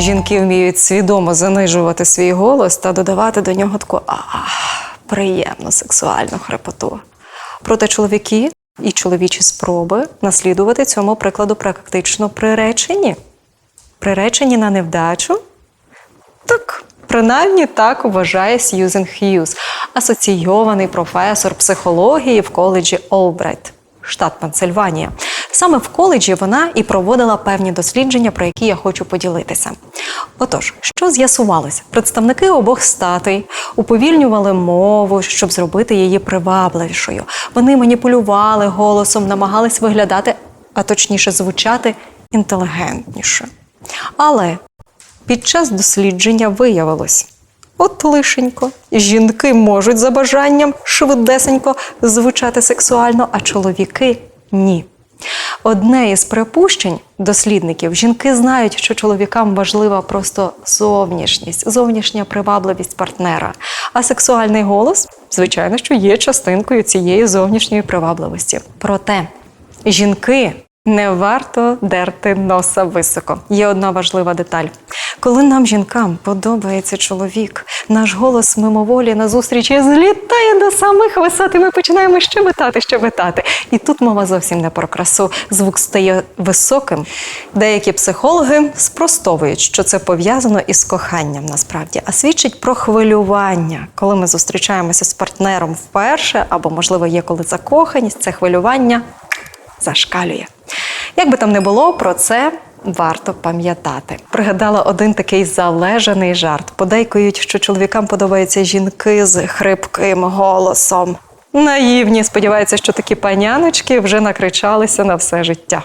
Жінки вміють свідомо занижувати свій голос та додавати до нього таку приємну сексуальну хрипоту. Проте чоловіки і чоловічі спроби наслідувати цьому прикладу практично приречені. Приречені на невдачу? Так, принаймні так вважає Сьюзен Х'юз, асоційований професор психології в коледжі Олбрайт, штат Пенсильванія. Саме в коледжі вона і проводила певні дослідження, про які я хочу поділитися. Отож, що з'ясувалося? Представники обох статей уповільнювали мову, щоб зробити її привабливішою. Вони маніпулювали голосом, намагались виглядати, а точніше звучати інтелігентніше. Але під час дослідження виявилось. От лишенько, жінки можуть за бажанням швидесенько звучати сексуально, а чоловіки ні. Одне із припущень дослідників жінки знають, що чоловікам важлива просто зовнішність, зовнішня привабливість партнера. А сексуальний голос, звичайно, що є частинкою цієї зовнішньої привабливості. Проте жінки не варто дерти носа високо. Є одна важлива деталь. Коли нам, жінкам, подобається чоловік, наш голос мимоволі на зустрічі злітає до самих висот, і ми починаємо щебетати, щебетати. І тут мова зовсім не про красу. Звук стає високим. Деякі психологи спростовують, що це пов'язано із коханням насправді, а свідчить про хвилювання. Коли ми зустрічаємося з партнером вперше, або, можливо, є коли закоханість, це хвилювання зашкалює. Як би там не було, про це варто пам'ятати. Пригадала один такий залежаний жарт. Подейкують, що чоловікам подобаються жінки з хрипким голосом. Наївні, сподіваються, що такі паняночки вже накричалися на все життя.